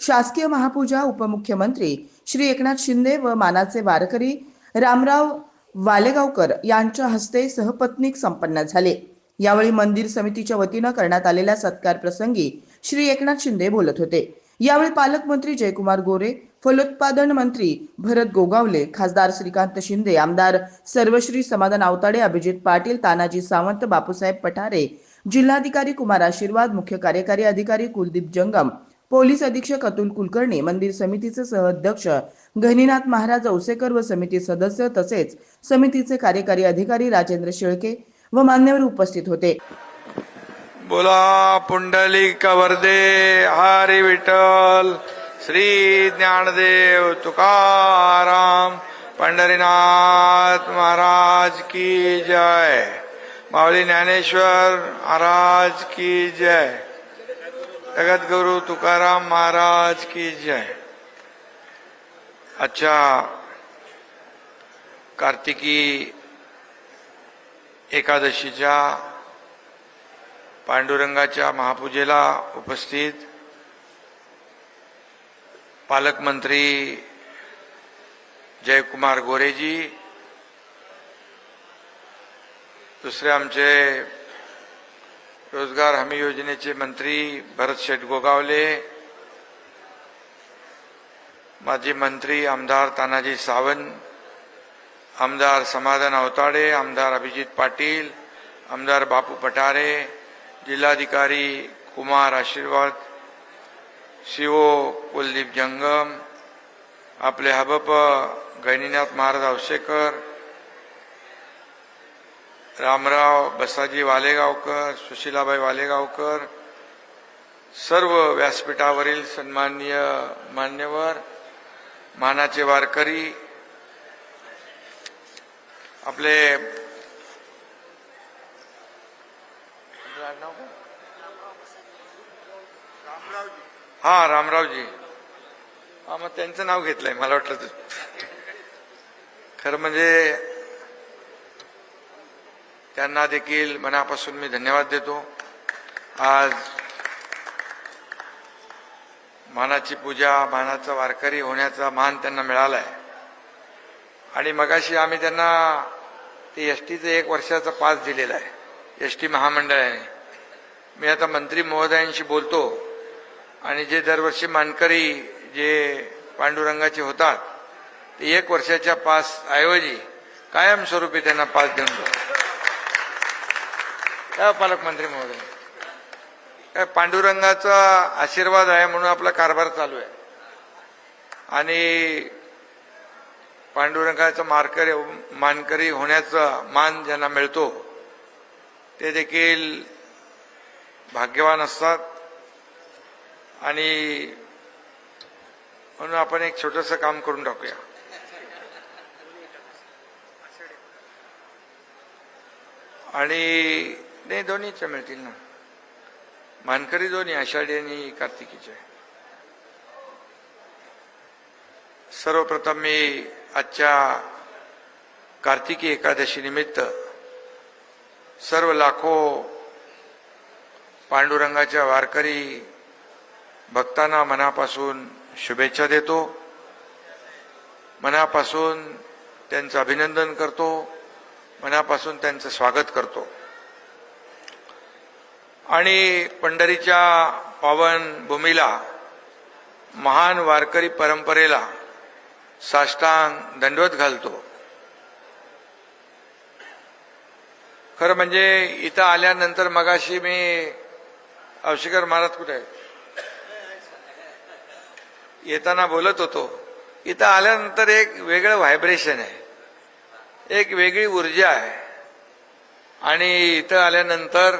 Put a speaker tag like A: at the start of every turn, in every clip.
A: शासकीय महापूजा उपमुख्यमंत्री श्री एकनाथ शिंदे व मानाचे वारकरी रामराव वालेगावकर यांच्या हस्ते सहपत्नीक संपन्न झाले. यावेळी मंदिर समितीच्या वतीनं करण्यात आलेल्या सत्कार प्रसंगी श्री एकनाथ शिंदे बोलत होते. यावेळी पालकमंत्री जयकुमार गोरे फलोत्पादन मंत्री भरत गोगावले खासदार श्रीकांत शिंदे आमदार सर्वश्री समाधान आवताडे अभिजित पाटील तानाजी सावंत बापूसाहेब पठारे जिल्हाधिकारी कुमार आशीर्वाद मुख्य कार्यकारी अधिकारी कुलदीप जंगम पोलीस अधीक्षक अतुल कुलकर्णी मंदिर समितीचे सहअध्यक्ष गहिनीनाथ महाराज औसेकर व समिती सदस्य तसेच समितीचे कार्यकारी अधिकारी राजेंद्र शेळके व मान्यवर उपस्थित होते.
B: बोला पुंडलिक वर्दे हरी विठ्ठल श्री ज्ञानदेव तुकाराम पंढरीनाथ महाराज की जय. माऊली ज्ञानेश्वर महाराज की जय. जगद्गुरु तुकाराम महाराज की जय। अच्छा कार्तिकी एकादशीच्या पांडुरंगाच्या महापूजेला उपस्थित पालकमंत्री जयकुमार गोरेजी दुसरे आमचे रोजगार हमी योजनेचे मंत्री भरत शेठ गोगावले माजी मंत्री आमदार तानाजी सावंत आमदार समाधान अवताडे आमदार अभिजित पाटील आमदार बापू पठारे जिल्हाधिकारी कुमार आशीर्वाद शिवो कुलदीप जंगम आपले हबप गैनीनाथ महाराज आवशेकर रामराव बसाजी वालेगावकर सुशीलाबाई वालेगावकर सर्व व्यासपीठावरील सन्माननीय मान्यवर मानाचे वारकरी आपले हा रामरावजी. हा मग त्यांचं नाव घेतलंय मला वाटलं तर. खरं म्हणजे त्यांना देखील मनापासून मी धन्यवाद देतो. आज मानाची पूजा मानाचा वारकरी होण्याचा मान त्यांना मिळालाय. आणि मगाशी आम्ही त्यांना ते एस टीचं एक वर्षाचा पास दिलेला आहे एस टी महामंडळाने. मी आता मंत्री महोदयांशी बोलतो आणि जे दरवर्षी मानकरी जे पांडुरंगाचे होतात ते एक वर्षाच्या पास ऐवजी कायमस्वरूपी त्यांना पास देऊन जातो पालकमंत्री महोदय. काय पांडुरंगाचा आशीर्वाद आहे म्हणून आपला कारभार चालू आहे. आणि पांडुरंगाचा मारकरी मानकरी होण्याचा मान ज्यांना मिळतो ते देखील भाग्यवान असतात. आणि म्हणून आपण एक छोटंसं काम करून टाकूया. आणि नाही दोन्हीच्या मिळतील ना. मानकरी दोन्ही आषाढी आणि कार्तिकीचे. सर्वप्रथम मी आजच्या कार्तिकी एकादशी निमित्त सर्व लाखो पांडुरंगाच्या वारकरी भक्तांना मनापासून शुभेच्छा देतो. मनापासून त्यांचं अभिनंदन करतो. मनापासून त्यांचं स्वागत करतो. आणि पंढरीच्या पावन भूमीला महान वारकरी परंपरेला साष्टांग दंडवत घालतो. खरं म्हणजे इथं आल्यानंतर मगाशी मी अवशिकर महाराज कुठे आहे येताना बोलत होतो. इथं आल्यानंतर एक वेगळं व्हायब्रेशन आहे. एक वेगळी ऊर्जा आहे. आणि इथं आल्यानंतर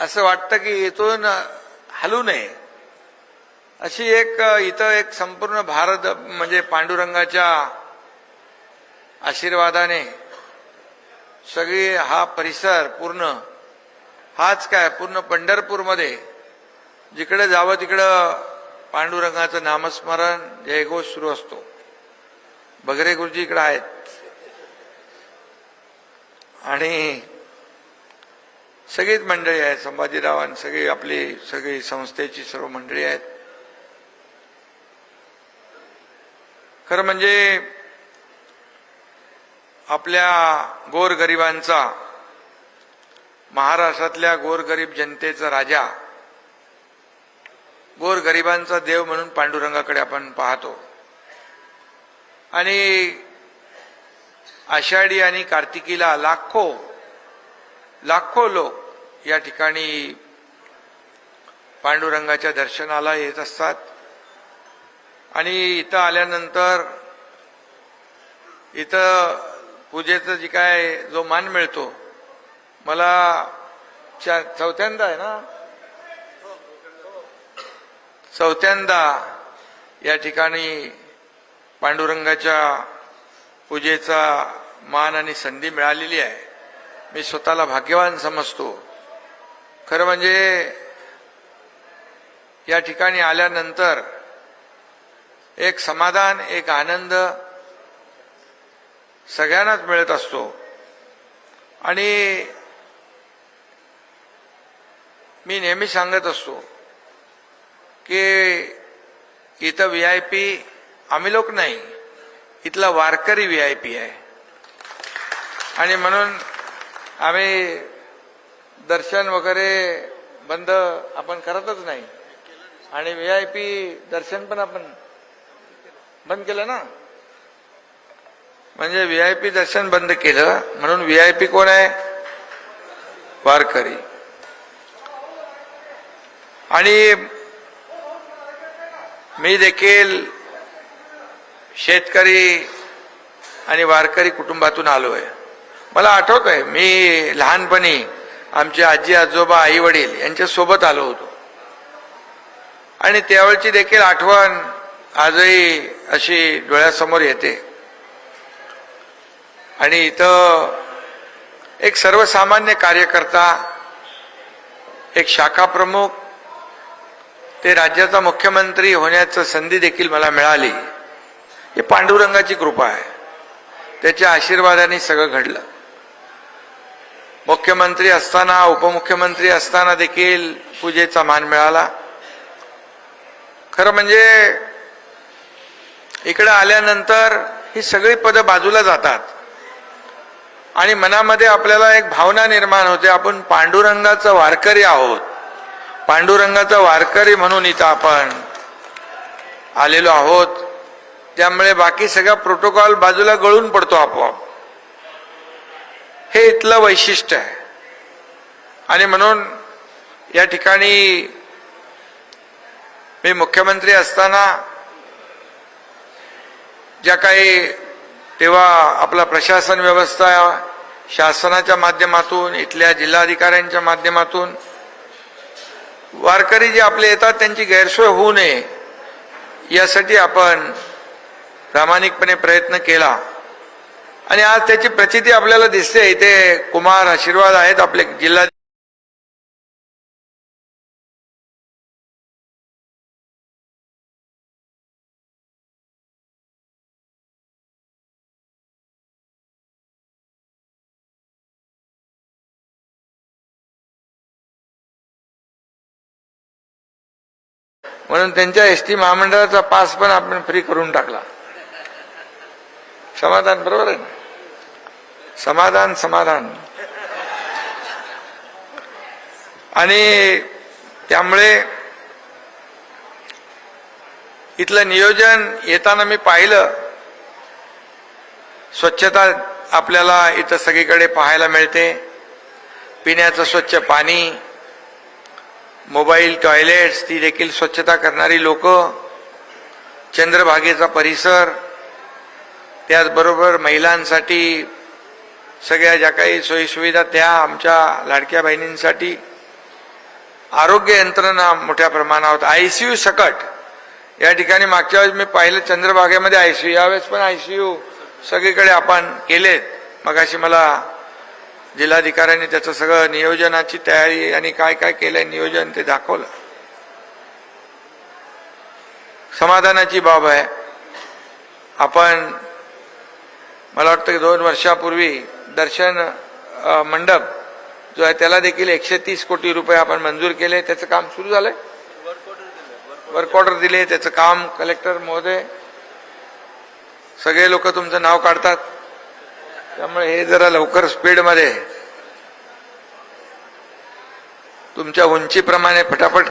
B: असं वाटतं की इथून हलू नये. अशी एक इथं एक संपूर्ण भारत म्हणजे पांडुरंगाच्या आशीर्वादाने सगळी हा परिसर पूर्ण हाच काय पूर्ण पंढरपूरमध्ये जिकडे जावं तिकडं पांडुरंगाचं नामस्मरण जयघोष सुरू असतो. बगरे गुरुजी इकडे आहेत. आणि सगळीच मंडळी आहेत संभाजीरावां सगळी आपली सगळी संस्थेची सर्व मंडळी आहेत. खरं म्हणजे आपल्या गोरगरिबांचा महाराष्ट्रातल्या गोरगरीब जनतेचा राजा गोरगरिबांचा देव म्हणून पांडुरंगाकडे आपण पाहतो. आणि आषाढी आणि कार्तिकीला लाखो लाखो लोक या ठिकाणी पांडुरंगाच्या दर्शनाला येत असतात. आणि इथं आल्यानंतर इथं पूजेचं जे काय जो मान मिळतो मला चा- चौथ्यांदा आहे ना? चौथ्यांदा या ठिकाणी पांडुरंगाच्या पूजेचा मान आणि संधी मिळालेली आहे. मी स्वतःला भाग्यवान समजतो. खरं म्हणजे या ठिकाणी आल्यानंतर एक समाधान एक आनंद सगळ्यांनाच मिळत असतो. आणि मी नेहमी सांगत असतो की इथं व्ही आय पी आम्ही लोक नाही इथला वारकरी व्ही आय पी आहे. आणि म्हणून आम्ही दर्शन वगैरे बंद आपण करतच नाही. आणि व्ही आय पी दर्शन पण आपण बंद केलं ना? म्हणजे व्ही आय पी दर्शन बंद केलं म्हणून व्ही आय पी कोण आहे? वारकरी. आणि मी देखील शेतकरी आणि वारकरी कुटुंबातून आलो आहे मला आठवत आहे मी लहानपणी आमचे आजी आजोबा आई वडील यांच्यासोबत आलो होतो. आणि त्यावेळची देखील आठवण आजही अशी डोळ्यासमोर येते. आणि इथं एक सर्वसामान्य कार्यकर्ता एक शाखा प्रमुख ते राज्याचा मुख्यमंत्री होण्याचं संधी देखील मला मिळाली. ही पांडुरंगाची कृपा आहे. त्याच्या आशीर्वादाने सगळं घडलं. मुख्यमंत्री असताना उपमुख्यमंत्री असताना देखील पूजेचा मान मिळाला. खरं म्हणजे इकडं आल्यानंतर ही सगळी पदं बाजूला जातात. आणि मनामध्ये आपल्याला एक भावना निर्माण होते आपण पांडुरंगाचं वारकरी आहोत. पांडुरंगाचा वारकरी म्हणून इथं आपण आलेलो आहोत. त्यामुळे बाकी सगळा प्रोटोकॉल बाजूला गळून पडतो आपोआप. हे इथलं वैशिष्ट्य आहे. आणि म्हणून या ठिकाणी मी मुख्यमंत्री असताना ज्या काही तेव्हा आपला प्रशासन व्यवस्था शासनाच्या माध्यमातून इथल्या जिल्हाधिकाऱ्यांच्या माध्यमातून वारकरी जे आपले येतात त्यांची गैरसोय होऊ नये यासाठी आपण प्रामाणिकपणे प्रयत्न केला. आणि आज त्याची प्रचिती आपल्याला दिसते. इथे कुमार आशीर्वाद आहेत आपले जिल्हा म्हणून त्यांच्या एस टी महामंडळाचा पास पण आपण फ्री करून टाकला. समाधान बरोबर आहे ना? समाधान समाधान. आणि त्यामुळे इथलं नियोजन येताना मी पाहिलं. स्वच्छता आपल्याला इथं सगळीकडे पाहायला मिळते. पिण्याचं स्वच्छ पाणी मोबाईल टॉयलेट्स ती देखील स्वच्छता करणारी लोक चंद्रभागेचा परिसर त्याचबरोबर महिलांसाठी सगळ्या ज्या काही सोयीसुविधा त्या आमच्या लाडक्या बहिणींसाठी आरोग्य यंत्रणा मोठ्या प्रमाणावर यू सकट. या ठिकाणी मागच्या वेळेस मी पाहिलं चंद्रभागेमध्ये यू यावेळेस पण आय सी यू सगळीकडे आपण केलेत. मगाशी मला जिल्हाधिकाऱ्यांनी त्याचं सगळं नियोजनाची तयारी आणि काय काय केलंय नियोजन ते दाखवलं. समाधानाची बाब आहे. आपण मला वाटतं की दोन वर्षापूर्वी दर्शन मंडप जो आहे त्याला देखील एकशे तीस कोटी रुपये आपण मंजूर केले. त्याचं काम सुरू झालंय? वर्क ऑर्डर दिले. त्याचं काम कलेक्टर महोदय सगळे लोक तुमचं नाव काढतात. त्यामुळे हे जरा लवकर स्पीडमध्ये तुमच्या उंचीप्रमाणे फटाफट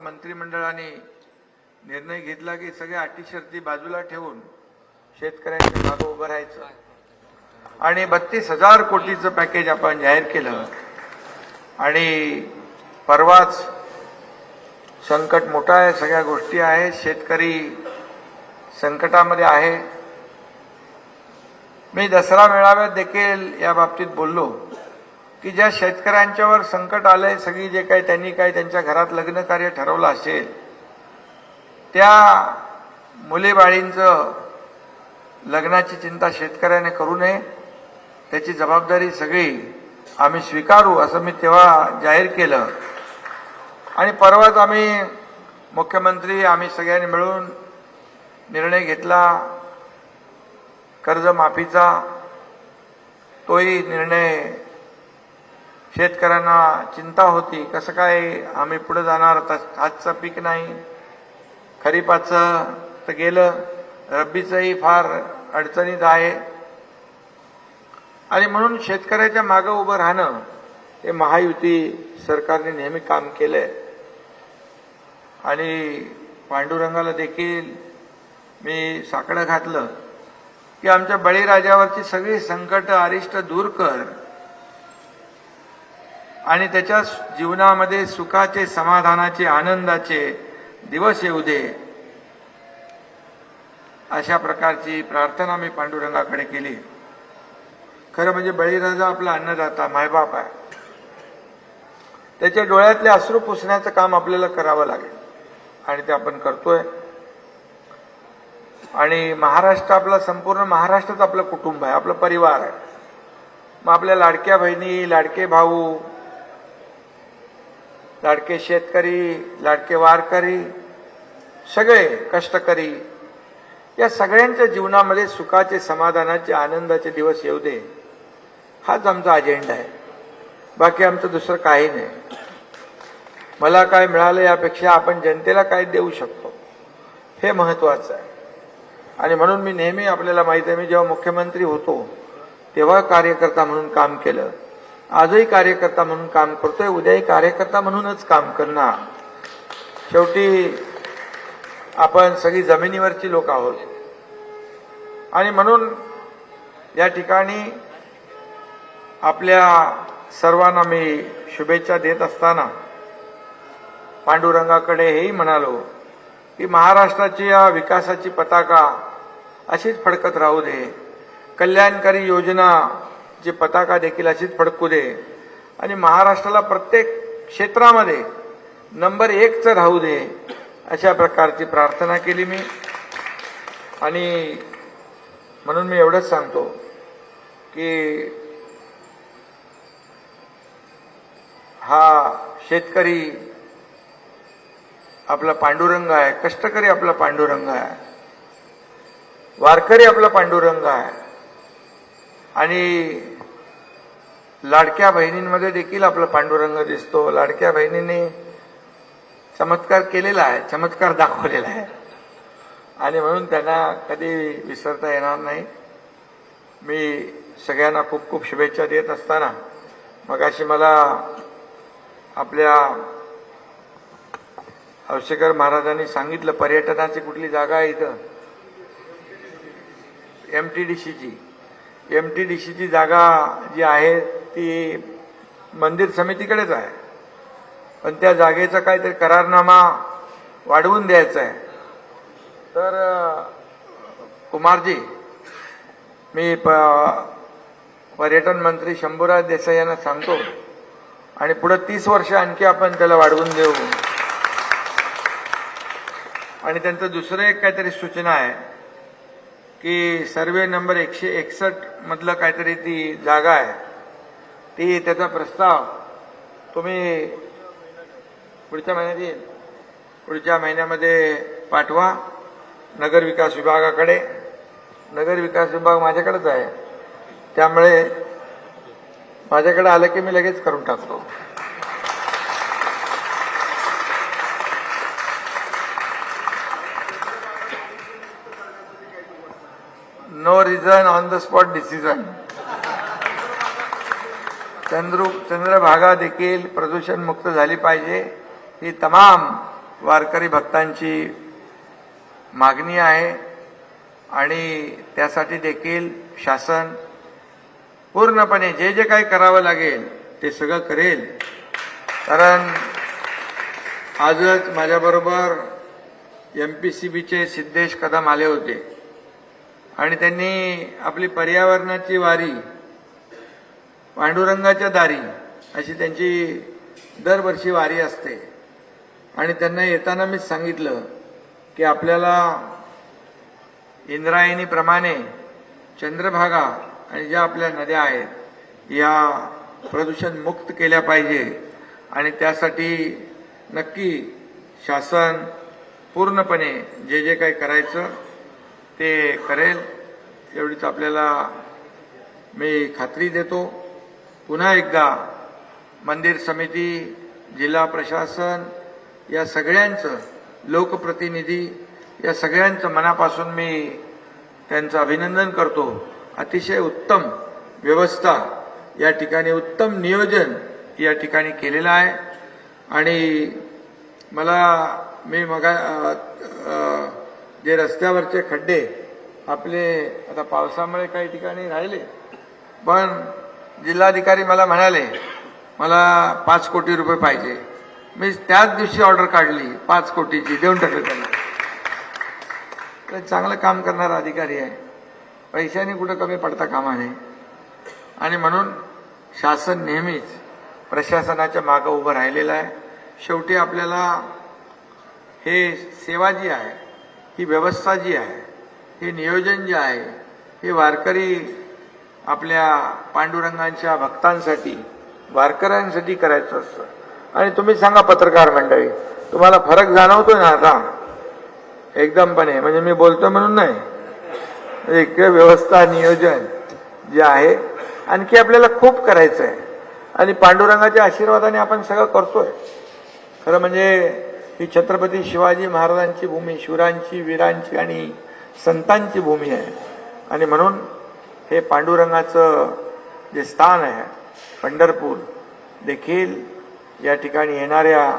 B: मंत्रिमंडळाने निर्णय घेतला की सगळ्या अटी शर्ती बाजूला ठेवून शेतकऱ्यांच्या मागं उभं राहायचं. आणि बत्तीस हजार कोटीचं पॅकेज आपण जाहीर केलं. आणि परवाच संकट मोठं आहे सगळ्या गोष्टी आहेत शेतकरी संकटामध्ये आहे. मी दसरा मेळाव्यात देखील या बाबतीत बोललो. की ज्या शेतकऱ्यांच्यावर संकट आलंय सगळी जे काही त्यांनी काय त्यांच्या घरात लग्न कार्य ठरवलं असेल त्या मुलीबाळींचं लग्नाची चिंता शेतकऱ्याने करू नये. त्याची जबाबदारी सगळी आम्ही स्वीकारू असं मी तेव्हा जाहीर केलं. आणि परवाच आम्ही मुख्यमंत्री आम्ही सगळ्यांनी मिळून निर्णय घेतला. कर्जमाफीचा तोही निर्णय शेतकऱ्यांना चिंता होती कसं काय आम्ही पुढे जाणार? आजचं पीक नाही. खरीपाचं तर गेलं. रब्बीचंही फार अडचणीत आहे. आणि म्हणून शेतकऱ्याच्या मागं उभं राहणं हे महायुती सरकारने नेहमी काम केलंय. आणि पांडुरंगाला देखील मी साकडं घातलं की आमच्या बळीराजावरची सगळी संकट अरिष्ट दूर कर. आणि त्याच्या जीवनामध्ये सुखाचे समाधानाचे आनंदाचे दिवस येऊ दे. अशा प्रकारची प्रार्थना मी पांडुरंगाकडे केली. खरं म्हणजे बळीराजा आपला अन्नदाता मायबाप आहे. त्याच्या डोळ्यातले अश्रू पुसण्याचं काम आपल्याला करावं लागेल. आणि ते आपण करतोय. आणि महाराष्ट्र आपला संपूर्ण महाराष्ट्रच आपलं कुटुंब आहे आपलं परिवार आहे. मग आपल्या लाडक्या बहिणी लाडके भाऊ लाडके शेतकरी लाडके वारकरी सगळे कष्टकरी या सगळ्यांच्या जीवनामध्ये सुखाचे समाधानाचे आनंदाचे दिवस येऊ दे. हाच आमचा अजेंडा आहे. बाकी आमचं दुसरं काही नाही. मला काय मिळालं यापेक्षा आपण जनतेला काय देऊ शकतो हे महत्वाचं आहे. आणि म्हणून मी नेहमी आपल्याला माहिती आहे मी जेव्हा मुख्यमंत्री होतो तेव्हा कार्यकर्ता म्हणून काम केलं. आजही कार्यकर्ता म्हणून काम करतोय उद्याही कार्यकर्ता म्हणूनच काम करणार. शेवटी आपण सगळी जमिनीवरची लोक आहोत. आणि म्हणून या ठिकाणी आपल्या सर्वांना मी शुभेच्छा देत असताना पांडुरंगाकडे हेही म्हणालो की महाराष्ट्राची या विकासाची पताका अशीच फडकत राहू दे. कल्याणकारी योजना जी पताका देखील अशीच फडकू दे. आणि महाराष्ट्राला प्रत्येक क्षेत्रामध्ये नंबर एकचं राहू दे अशा प्रकारची प्रार्थना केली मी. आणि म्हणून मी एवढंच सांगतो की हा शेतकरी आपला पांडुरंग आहे कष्टकरी आपला पांडुरंग आहे वारकरी आपला पांडुरंग आहे. आणि लाडक्या बहिणींमध्ये देखील आपला पांडुरंग दिसतो. लाडक्या बहिणीने चमत्कार केलेला आहे चमत्कार दाखवलेला आहे. आणि म्हणून त्यांना कधी विसरता येणार नाही. मी सगळ्यांना खूप खूप शुभेच्छा देत असताना मग अशी मला आपल्या अवशेकर महाराजांनी सांगितलं पर्यटनाची कुठली जागा आहे इथं? एम टी डी सीची एम टी डी सीची जागा जी आहे ती मंदिर समितीकडेच आहे. पण त्या जागेचा काहीतरी करारनामा वाढवून द्यायचा आहे. तर कुमारजी मी प पर्यटन मंत्री शंभूराज देसाई यांना सांगतो आणि पुढं तीस वर्ष आणखी आपण त्याला वाढवून देऊ. आणि त्यांचं दुसरं एक काहीतरी सूचना आहे. की सर्वे नंबर एकशे एकसष्ट मधलं काहीतरी ती जागा आहे. ती त्याचा प्रस्ताव तुम्ही पुढच्या महिन्यात येईल. पुढच्या महिन्यामध्ये पाठवा. नगर विकास विभागाकडे. नगर विकास विभाग माझ्याकडेच आहे. त्यामुळे माझ्याकडे आलं की मी लगेच करून टाकतो. No reason on the spot decision Chandra Chandrabhaga देखील प्रदूषण मुक्त झाली पाहिजे ही तमाम वारकरी भक्तांची मागणी आहे. आणि त्यासाठी देखील शासन पूर्णपणे जे जे काही करावं लागेल ते सगळं करेल. कारण आजच माझ्याबरोबर एम पी सी बीचे सिद्धेश कदम आले होते. आणि त्यांनी आपली पर्यावरणाची वारी पांडुरंगाच्या दारी अशी त्यांची दरवर्षी वारी असते. आणि त्यांना येताना मी सांगितलं की आपल्याला इंद्रायणीप्रमाणे चंद्रभागा आणि ज्या आपल्या नद्या आहेत या प्रदूषण मुक्त केल्या पाहिजे. आणि त्यासाठी नक्की शासन पूर्णपणे जे जे काही करायचं ते करेल एवढीच आपल्याला मी खात्री देतो. पुन्हा एकदा मंदिर समिती जिल्हा प्रशासन या सगळ्यांचं लोकप्रतिनिधी या सगळ्यांचं मनापासून मी त्यांचं अभिनंदन करतो. अतिशय उत्तम व्यवस्था या ठिकाणी उत्तम नियोजन या ठिकाणी केलेलं आहे. आणि मला मी मगा आ, आ, जे रस्त्यावरचे खड्डे आपले आता पावसामुळे काही ठिकाणी राहिले. पण जिल्हाधिकारी मला म्हणाले मला पाच कोटी रुपये पाहिजे. मी त्याच दिवशी ऑर्डर काढली पाच कोटीची देऊन टाकली त्यांना. तर चांगलं काम करणारा अधिकारी आहे. पैशाने कुठं कमी पडता कामा नये. आणि म्हणून शासन नेहमीच प्रशासनाच्या मागं उभं राहिलेलं आहे. शेवटी आपल्याला हे सेवा जी आहे ही व्यवस्था जी आहे हे नियोजन जे आहे हे वारकरी आपल्या पांडुरंगांच्या भक्तांसाठी वारकऱ्यांसाठी करायचं असतं. आणि तुम्ही सांगा पत्रकार मंडळी तुम्हाला फरक जाणवतो ना आता? एकदमपणे. म्हणजे मी बोलतो म्हणून नाही. एक व्यवस्था नियोजन जे आहे आणखी आपल्याला खूप करायचं आहे आणि पांडुरंगाच्या आशीर्वादाने आपण सगळं करतोय. खरं म्हणजे ही छत्रपती शिवाजी महाराजांची भूमी शिवरांची वीरांची आणि संतांची भूमी आहे. आणि म्हणून हे पांडुरंगाचं जे स्थान आहे पंढरपूर देखील या ठिकाणी येणाऱ्या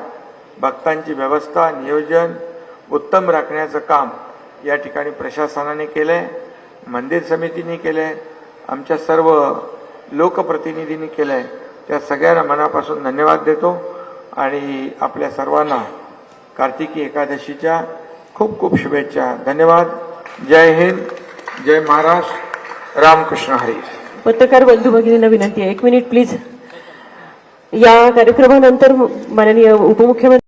B: भक्तांची व्यवस्था नियोजन उत्तम राखण्याचं काम या ठिकाणी प्रशासनाने केलं आहे मंदिर समितीने केलं आहे आमच्या सर्व लोकप्रतिनिधींनी केलं आहे त्या सगळ्यांना मनापासून धन्यवाद देतो आणि आपल्या सर्वांना कार्तिकी एकादशीच्या खूप खूप शुभेच्छा. धन्यवाद. जय हिंद. जय महाराष्ट्र. रामकृष्ण हरी.
C: पत्रकार बंधू भगिनींना विनंती आहे. एक मिनिट प्लीज या कार्यक्रमानंतर माननीय उपमुख्यमंत्री